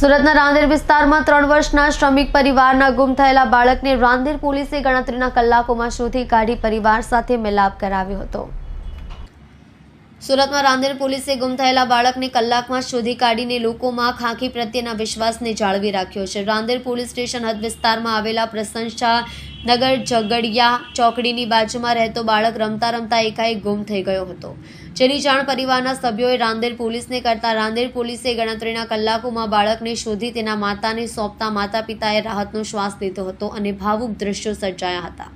સુરતના રાંદેર વિસ્તારમાં ત્રણ વર્ષના શ્રમિક પરિવારના ગુમ થયેલા બાળકને રાંદેર પોલીસે ગણતરીના કલાકોમાં શોધી કાઢી પરિવાર સાથે મિલાપ કરાવ્યો હતો. સુરતમાં રાંદેર પોલીસે ગુમ થયેલા બાળકને કલાકમાં શોધી કાઢીને લોકોમાં ખાંખી પ્રત્યેના વિશ્વાસને જાળવી રાખ્યો છે. રાંદેર પોલીસ સ્ટેશન હદ વિસ્તારમાં આવેલા પ્રશંસા નગર ઝઘડિયા ચોકડીની બાજુમાં રહેતો બાળક રમતા રમતા એકાએક ગુમ થઈ ગયો હતો. જેની જાણ પરિવારના સભ્યોએ રાંદેર પોલીસને કરતા રાંદેર પોલીસે ગણતરીના કલાકોમાં બાળકને શોધી તેના માતાને સોંપતા માતા પિતાએ રાહતનો શ્વાસ લીધો હતો અને ભાવુક દ્રશ્યો સર્જાયા હતા.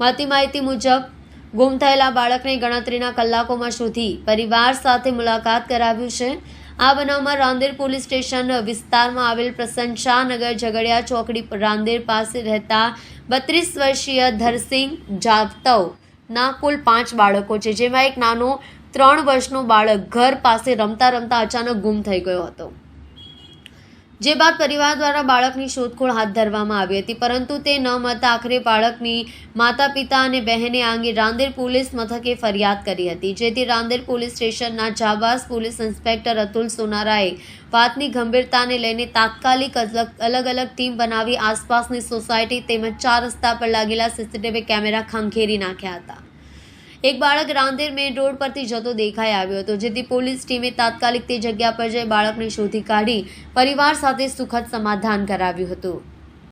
મળતી માહિતી મુજબ, ગુમ થયેલા બાળકને ગણતરીના કલાકોમાં શોધી પરિવાર સાથે મુલાકાત કરાવ્યું છે. આ બનાવમાં રાંદેર પોલીસ સ્ટેશન વિસ્તારમાં આવેલ પ્રશંસાનગર ઝઘડિયા ચોકડી રાંદેર પાસે રહેતા બત્રીસ વર્ષીય ધરસિંહ જાવતવ ના, કુલ પાંચ બાળકો છે. જેમાં એક નાનો, ત્રણ વર્ષનો બાળક ઘર પાસે રમતા રમતા અચાનક ગુમ થઈ ગયો હતો. જે બાદ પરિવાર દ્વારા બાળકની શોધખોળ હાથ ધરવામાં આવી હતી, પરંતુ તે ન મળતા આખરે બાળકની માતા પિતા અને બહેને આ અંગે રાંદેર પોલીસ મથકે ફરિયાદ કરી હતી. જેથી રાંદેર પોલીસ સ્ટેશનના જાબાસ પોલીસ ઇન્સ્પેક્ટર અતુલ સોનારાએ વાતની ગંભીરતાને લઈને તાત્કાલિક અલગ અલગ ટીમ બનાવી આસપાસની સોસાયટી તેમજ ચાર રસ્તા પર લાગેલા સીસીટીવી કેમેરા ખંખેરી નાખ્યા હતા. એક બાળક રાંદેર મેઇન રોડ પરથી જતો દેખાઈ આવ્યો હતો, જેથી પોલીસ ટીમે તાત્કાલિક તે જગ્યા પર જઈ બાળકને શોધી કાઢી પરિવાર સાથે સુખદ સમાધાન કરાવ્યું હતું.